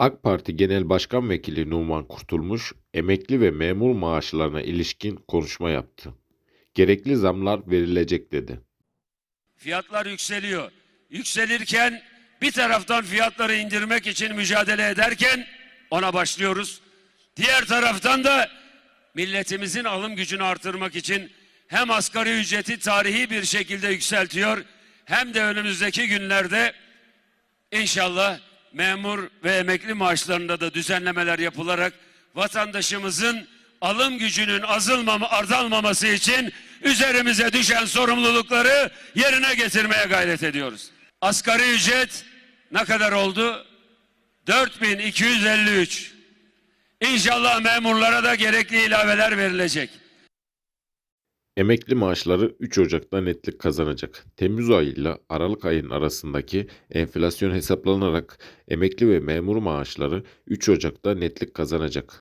AK Parti Genel Başkan Vekili Numan Kurtulmuş, emekli ve memur maaşlarına ilişkin konuşma yaptı. Gerekli zamlar verilecek dedi. Fiyatlar yükseliyor. Yükselirken bir taraftan fiyatları indirmek için mücadele ederken ona başlıyoruz. Diğer taraftan da milletimizin alım gücünü artırmak için hem asgari ücreti tarihi bir şekilde yükseltiyor hem de önümüzdeki günlerde İnşallah memur ve emekli maaşlarında da düzenlemeler yapılarak vatandaşımızın alım gücünün azalmama, azalmaması için üzerimize düşen sorumlulukları yerine getirmeye gayret ediyoruz. Asgari ücret ne kadar oldu? 4253. İnşallah memurlara da gerekli ilaveler verilecek. Emekli maaşları 3 Ocak'ta netlik kazanacak. Temmuz ayı ile Aralık ayının arasındaki enflasyon hesaplanarak emekli ve memur maaşları 3 Ocak'ta netlik kazanacak.